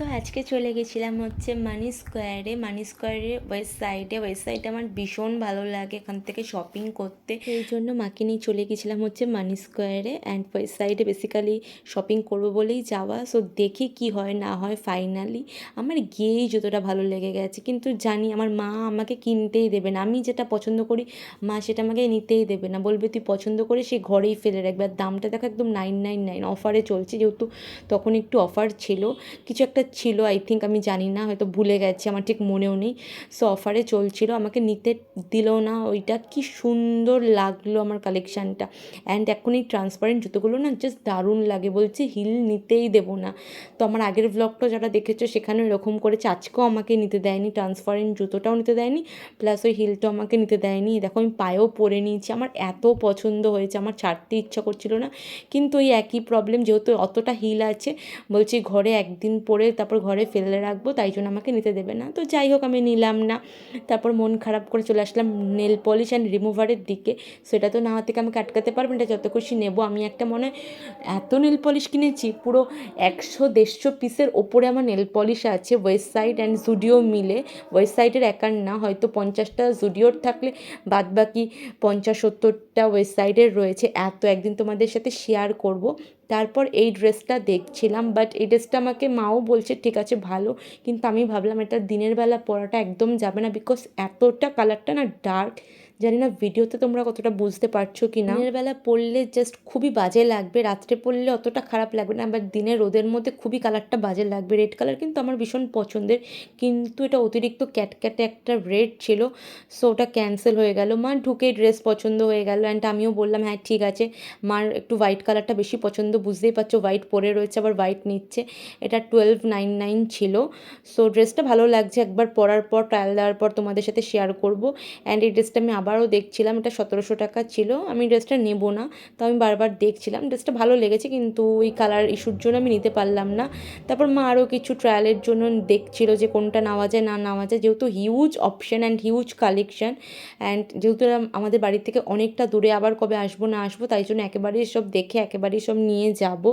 So আজকে চলে গেছিলাম হচ্ছে মানি স্কোয়ারে মানি স্কোয়ারে ওয়েস্ট সাইডে ওয়েস্ট সাইডে আমার ভীষণ ভালো লাগে এখান থেকে শপিং করতে। এই জন্য মাকে নিয়ে চলে গেছিলাম হচ্ছে মানি স্কোয়ারে অ্যান্ড ওয়েস্ট সাইডে বেসিক্যালি শপিং করব বলেই যাওয়া। সো দেখি কি হয় না হয় ফাইনালি আমার গিয়েই যতটা ভালো লেগে গেছে। কিন্তু জানি আমার মা আমাকে কিনতেই দেবে না। আমি যেটা পছন্দ করি, মা সেটা আমাকে নিতেই দেবে না। বলবে, তুই পছন্দ করে সে ঘরেই ফেলে রাখবে। আর দামটা দেখো একদম নাইন নাইন নাইন অফারে চলছে। যেহেতু তখন একটু অফার ছিল। কিছু একটা ছিল আই থিঙ্ক আমি জানি না, হয়তো ভুলে গেছি, আমার ঠিক মনেও নেই। সো অফারে চলছিল, আমাকে নিতে দিল না ওইটা। কি সুন্দর লাগল আমার কালেকশানটা অ্যান্ড এখন এই ট্রান্সপারেন্ট জুতোগুলো না জাস্ট দারুণ লাগে, বলছে হিল নিতেই দেবো না। তো আমার আগের ব্লগটা যারা দেখেছ সেখানে এরকম করেছে আজকেও আমাকে নিতে দেয়নি ট্রান্সপারেন্ট জুতোটাও নিতে দেয়নি প্লাস ওই হিলটাও আমাকে নিতে দেয়নি। দেখো, আমি পায়েও পরে নিয়েছি, আমার এত পছন্দ হয়েছে, আমার ছাড়তে ইচ্ছা করছিল না। কিন্তু ওই একই প্রবলেম যেহেতু অতটা হিল আছে, বলছি ঘরে একদিন পরে তারপর ঘরে ফেলে রাখব, তাই জন্য আমাকে নিতে দেবে না। তো যাই হোক, আমি নিলাম না। তারপর মন খারাপ করে চলে আসলাম নেল পলিশ অ্যান্ড রিমুভারের দিকে। সেটা তো না থেকে আমাকে আটকাতে পারবেন না যত খুশি নেব। আমি একটা মনে এত নেল পলিশ কিনেছি, পুরো একশো, দেড়শো পিসের ওপরে আমার নেল পলিশ আছে ওয়েস্ট সাইড অ্যান্ড জুডিও মিলে। ওয়েস্ট সাইডের একার না, হয়তো পঞ্চাশটা জুডিওর থাকলে বাদ বাকি পঞ্চাশ, সত্তরটা ওয়েস্ট সাইডের রয়েছে। এত একদিন তোমাদের সাথে শেয়ার করব। তারপর এই ড্রেসটা দেখছিলাম বাট এই ড্রেসটা আমাকে মাও বলছে, ঠিক আছে, ভালো। কিন্তু আমি ভাবলাম এটা দিনের বেলা পরাটা একদম যাবে না বিকজ এতটা কালারটা না ডার্ক জানি না ভিডিওতে তোমরা কতটা বুঝতে পারছ কি না। দিনের বেলা পরলে জাস্ট খুবই বাজে লাগবে, রাত্রে পরলে অতটা খারাপ লাগবে না বাট দিনের রোদের মধ্যে খুবই কালারটা বাজে লাগবে। রেড কালার কিন্তু আমার ভীষণ পছন্দের, কিন্তু এটা অতিরিক্ত ক্যাটক্যাটে একটা রেড ছিল সো ওটা ক্যান্সেল হয়ে গেল। মা ঢুকে ড্রেস পছন্দ হয়ে গেল অ্যান্ড আমিও বললাম হ্যাঁ ঠিক আছে। মার একটু হোয়াইট কালারটা বেশি পছন্দ, বুঝতেই পারছ হোয়াইট পরে রয়েছে, আবার হোয়াইট নিচ্ছে। এটা টুয়েলভ নাইন নাইন ছিল সো ড্রেসটা ভালো লাগছে। একবার পরার পর ট্রায়াল দেওয়ার পর তোমাদের সাথে শেয়ার করব। অ্যান্ড এই ড্রেসটা আমি আবারও দেখছিলাম, এটা সতেরোশো টাকা ছিল। আমি ড্রেসটা নেব না, তো আমি বারবার দেখছিলাম। ড্রেসটা ভালো লেগেছে, কিন্তু ওই কালার ইস্যুর জন্য আমি নিতে পারলাম না। তারপর মা আরও কিছু ট্রায়ালের জন্য দেখছিল যে কোনটা নেওয়া যায়, না নেওয়া যায়। যেহেতু huge option and huge collection and যেহেতু আমাদের বাড়ি থেকে অনেকটা দূরে, আবার কবে আসব, না আসব, তাই জন্য একেবারেই সব দেখে, একেবারেই সব নিয়ে যাব।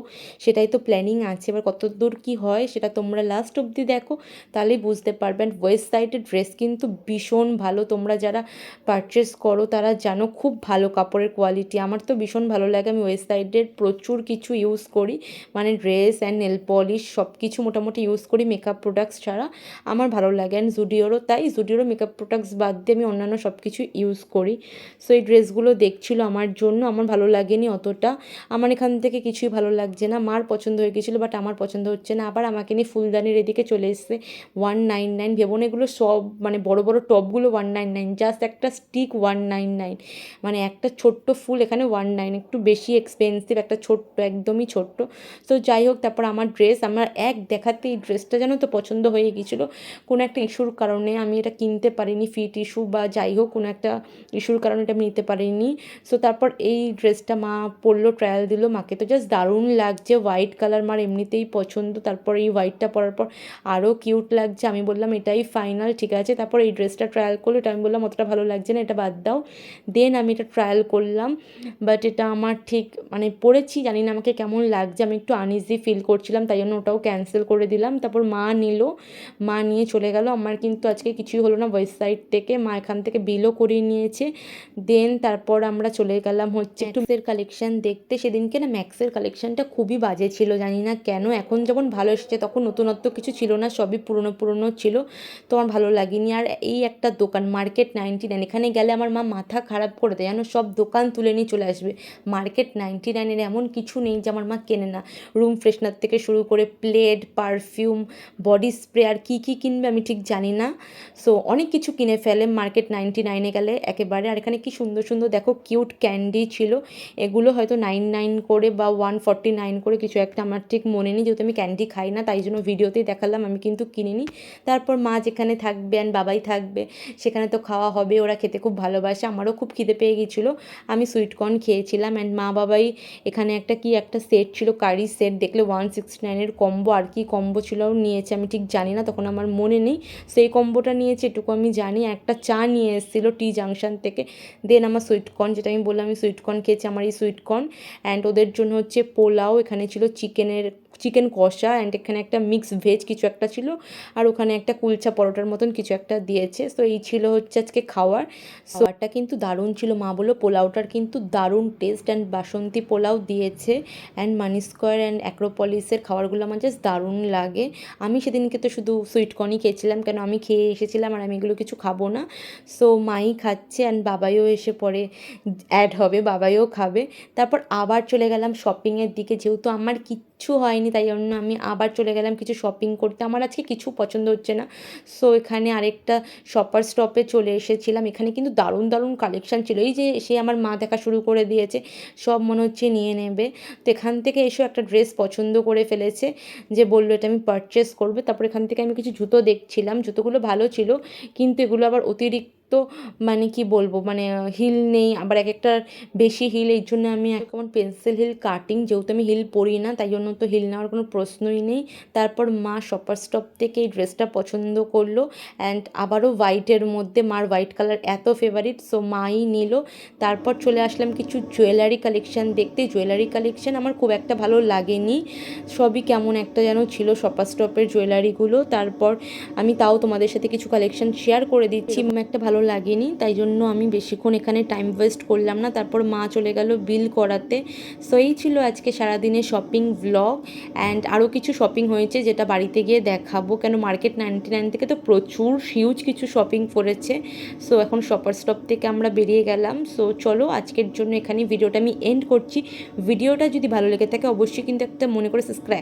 সেটাই তো প্ল্যানিং আছে। এবার কত দূর কী হয়, সেটা তোমরা লাস্ট অবধি দেখো, তাহলেই বুঝতে পারবেন ওয়েস্ট সাইডের ড্রেস কিন্তু ভীষণ ভালো। তোমরা যারা পারচেস করো, তারা জানো খুব ভালো কাপড়ের কোয়ালিটি আমার তো ভীষণ ভালো লাগে, আমি ওয়েস্ট সাইডের প্রচুর কিছু ইউজ করি। মানে ড্রেস অ্যান্ড নেল পলিশ সব কিছু মোটামুটি ইউজ করি মেকআপ প্রোডাক্টস ছাড়া। আমার ভালো লাগে অ্যান্ড জুডিওরও তাই জুডিওরও মেকআপ প্রোডাক্টস বাদ দিয়ে আমি অন্যান্য সব কিছু ইউজ করি। সো এই ড্রেসগুলো দেখছিল আমার জন্য, আমার ভালো লাগেনি অতটা। আমার এখান থেকে কিছুই ভালো লাগছে না। মার পছন্দ হয়ে গেছিল বাট আমার পছন্দ হচ্ছে না। আবার আমাকে নিয়ে ফুলদানির এদিকে চলে এসছে। ওয়ান নাইন নাইন ভেবন এগুলো সব মানে বড় বড় টপগুলো ওয়ান নাইন নাইন জাস্ট একটা স্টিক ওয়ান নাইন নাইন মানে একটা ছোট্ট ফুল এখানে ওয়ান নাইন একটু বেশি এক্সপেন্সিভ একটা ছোট্ট, একদমই ছোট্ট। তো যাই হোক, তারপর আমার ড্রেস আমার এক দেখাতে এই ড্রেসটা যেন তো পছন্দ হয়ে গিয়েছিল। কোনো একটা ইস্যুর কারণে আমি এটা কিনতে পারিনি ফিট ইস্যু বা যাই হোক, কোনো একটা ইস্যুর কারণে এটা আমি নিতে পারিনি। সো তারপর এই ড্রেসটা মা পরলো ট্রায়াল দিল, মাকে তো জাস্ট দারুণ লাগছে। হোয়াইট কালার মার এমনিতেই পছন্দ। তারপর এই হোয়াইটটা পরার পর আরও কিউট লাগছে। আমি বললাম, এটাই ফাইনাল ঠিক আছে? তারপর এই ড্রেসটা ট্রায়াল করল। এটা আমি বললাম, অতটা ভালো লাগছে না, এটা বাদ দাও। দেন আমি এটা ট্রায়াল করলাম। বাট এটা আমার ঠিক মানে পড়েছি জানি না আমাকে কেমন লাগছে। আমি একটু আনইজি ফিল করছিলাম তাই জন্য ওটাও ক্যান্সেল করে দিলাম। তারপর মা নিল মা নিয়ে চলে গেল। আমার কিন্তু আজকে কিছুই হলো না ওয়েবসাইট থেকে মা এখান থেকে বিলও করিয়ে নিয়েছে। দেন তারপর আমরা চলে গেলাম হচ্ছে ম্যাক্সের কালেকশান দেখতে। সেদিনকে না ম্যাক্সের কালেকশানটা খুবই বাজে ছিল জানি না কেন। এখন যখন ভালো এসেছে তখন নতুনত্ব কিছু ছিল না সবই পুরনো পুরনো ছিল। তো আমার ভালো লাগেনি। আর এই একটা দোকান মার্কেট নাইনটি নাইন এখানে গেলে আমার মা মাথা খারাপ করে দেয়। যেন সব দোকান তুলে নিয়ে চলে আসবে। মার্কেট নাইনটি নাইনের এমন কিছু নেই যে আমার মা কেনে না। রুম ফ্রেশনার থেকে শুরু করে প্লেট, পারফিউম, বডি স্প্রে আর কী কী কিনবে আমি ঠিক জানি না। সো, অনেক কিছু কিনে ফেলে মার্কেট নাইনটি নাইনে গেলে একেবারে। আর এখানে কি সুন্দর সুন্দর, দেখো কিউট ক্যান্ডি ছিল। এগুলো হয়তো নাইন নাইন করে বা ওয়ান ফর্টি নাইন করে কিছু একটা, আমার ঠিক মনে নেই। যেহেতু আমি ক্যান্ডি খাই না, তাই জন্য ভিডিওতেই দেখালাম, আমি কিন্তু কিনিনি। তারপর মা যেখানে থাকবে অ্যান্ড বাবাই থাকবে, সেখানে তো খাওয়া হবে, ওরা খেতে খুব ভালোবাসে, আমারও খুব খিদে পেয়ে গিয়েছিল। আমি সুইটকর্ন খেয়েছিলাম অ্যান্ড মা বাবাই এখানে একটা কি একটা সেট ছিল কারি সেট দেখলে ওয়ান সিক্সটি নাইনের কম্বো আর কি কম্বো ছিল নিয়েছে, আমি ঠিক জানি না, তখন আমার মনে নেই। সেই কম্বোটা নিয়েছে, এটুকু আমি জানি। একটা চা নিয়ে এসেছিল টি জাংশন থেকে। দেন আমার সুইটকর্ন যেটা আমি বললাম, আমি সুইটকর্ন খেয়েছি, আমার এই সুইটকর্ন অ্যান্ড ওদের জন্য হচ্ছে পোলাও, এখানে ছিল চিকেনের চিকেন কষা অ্যান্ড এখানে একটা মিক্স ভেজ কিছু একটা ছিল। আর ওখানে একটা কুলচা পরোটার মতন কিছু একটা দিয়েছে। তো এই ছিল হচ্ছে আজকে খাওয়ার। খাবারটা কিন্তু দারুণ ছিল। মা বলো পোলাওটার কিন্তু দারুণ টেস্ট অ্যান্ড বাসন্তী পোলাও দিয়েছে। অ্যান্ড মানি স্কোয়ার অ্যান্ড অ্যাক্রোপলিসের খাবারগুলো আমার জাস্ট দারুণ লাগে। আমি সেদিনকে তো শুধু সুইট কর্নই খেয়েছিলাম। কেন আমি খেয়ে এসেছিলাম আর আমি এগুলো কিছু খাব না। সো মাই খাচ্ছে অ্যান্ড বাবাইও এসে পরে অ্যাড হবে। বাবাইও খাবে। তারপর আবার চলে গেলাম শপিংয়ের দিকে। যেহেতু আমার কিচ্ছু হয়নি তাই জন্য আমি আবার চলে গেলাম কিছু শপিং করতে। আমার আজকে কিছু পছন্দ হচ্ছে না। সো এখানে আরেকটা শপার স্টপে চলে এসেছিলাম। এখানে কিন্তু দারুণ দারুণ কালেকশান ছিল। এই যে সে আমার মা দেখা শুরু করে দিয়েছে, সব মনে হচ্ছে নিয়ে নেবে। তো এখান থেকে এসেও একটা ড্রেস পছন্দ করে ফেলেছে, যে বলল এটা আমি পারচেস করবে। তারপর এখান থেকে আমি কিছু জুতো দেখছিলাম। জুতোগুলো ভালো ছিল, কিন্তু এগুলো আবার অতিরিক্ত মানে কি বলব মানে হিল নেই। আবার এক একটার বেশি হিল এই জন্য আমি এখন পেন্সিল হিল কাটিং যেহেতু আমি হিল পরি না তাই জন্য তো হিল নেওয়ার কোনো প্রশ্নই নেই। তারপর মা শপার স্টপ থেকে এই ড্রেসটা পছন্দ করল অ্যান্ড আবারও হোয়াইটের মধ্যে মার হোয়াইট কালার এত ফেভারিট সো মাই নিল। তারপর চলে আসলাম কিছু জুয়েলারি কালেকশান দেখতে। জুয়েলারি কালেকশান আমার খুব একটা ভালো লাগেনি। সবই কেমন একটা যেন ছিল শপার স্টপের জুয়েলারিগুলো তারপর আমি তাও তোমাদের সাথে কিছু কালেকশান শেয়ার করে দিচ্ছি। একটা ভালো লাগেনি, তাই জন্য আমি বেশিক্ষণ এখানে টাইম ওয়েস্ট করলাম না। তারপর মা চলে গেল বিল করাতে। সো এই ছিল আজকে সারাদিনের শপিং ভ্লগ অ্যান্ড আরও কিছু শপিং হয়েছে যেটা বাড়িতে গিয়ে দেখাবো। কেন মার্কেট নাইনটি নাইন থেকে তো প্রচুর হিউজ কিছু শপিং করেছে। সো এখন শপার স্টপ থেকে আমরা বেরিয়ে গেলাম। সো চলো আজকের জন্য এখানে ভিডিওটা আমি এন্ড করছি। ভিডিওটা যদি ভালো লেগে থাকে, অবশ্যই কিন্তু একটা মনে করে সাবস্ক্রাইব